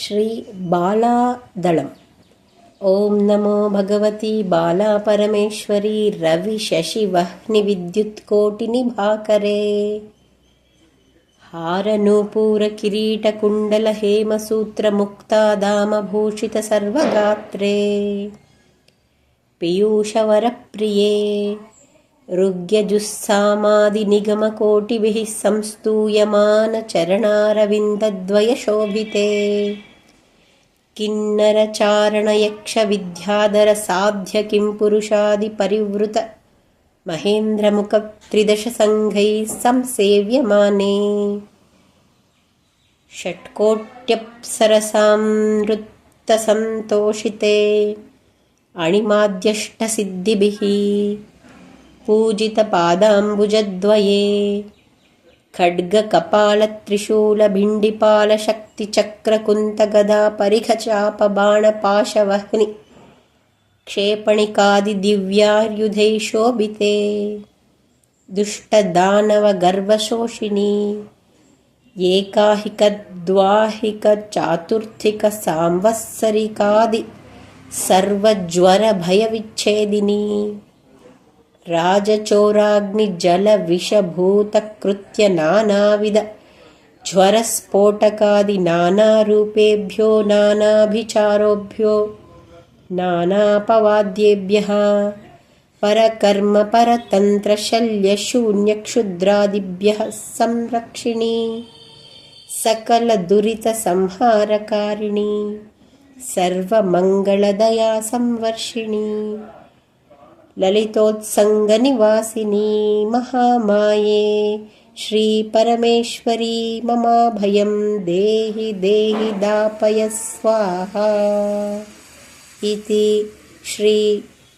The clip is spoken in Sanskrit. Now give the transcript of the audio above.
श्रीबालादळम् ॐ नमो भगवती बालापरमेश्वरी रविशशिवह्निविद्युत्कोटिनिभाकरे हारनूपूरकिरीटकुण्डलहेमसूत्रमुक्तादामभूषितसर्वगात्रे। पीयूषवरप्रिये ऋग्यजुस्सामादिनिगमकोटिभिः संस्तूयमानचरणारविन्दद्वयशोभिते किन्नरचारणयक्षविद्याधरसाध्य किं पुरुषादिपरिवृत महेन्द्रमुखत्रिदशसङ्घैः संसेव्यमाने। षट्कोट्यप्सरसामृत्तसन्तोषिते अणिमाद्यष्टसिद्धिभिः पूजितपादाम्बुजद्वये खड्गकपालत्रिशूलभिण्डिपालशक्तिचक्रकुन्तगदापरिघचापबाणपाशवह्नि क्षेपणिकादिदिव्यार्युधैः शोभिते दुष्टदानवगर्वशोषिणी एकाहिकद्वाहिकचातुर्थिकसांवत्सरिकादि सर्वज्वरभयविच्छेदिनी राजचोराग्निजलविषभूतकृत्य नानाविध ज्वरस्फोटकादिनानारूपेभ्यो नानाभिचारोभ्यो नानापवाद्येभ्यः परकर्मपरतन्त्रशल्यशून्यक्षुद्रादिभ्यः संरक्षिणी सकलदुरितसंहारकारिणी सर्वमङ्गलदया संवर्षिणी ललितोत्सङ्गनिवासिनी महामाये श्रीपरमेश्वरी ममाभयं देहि देहि दापय स्वाहा इति श्रीबालादळम्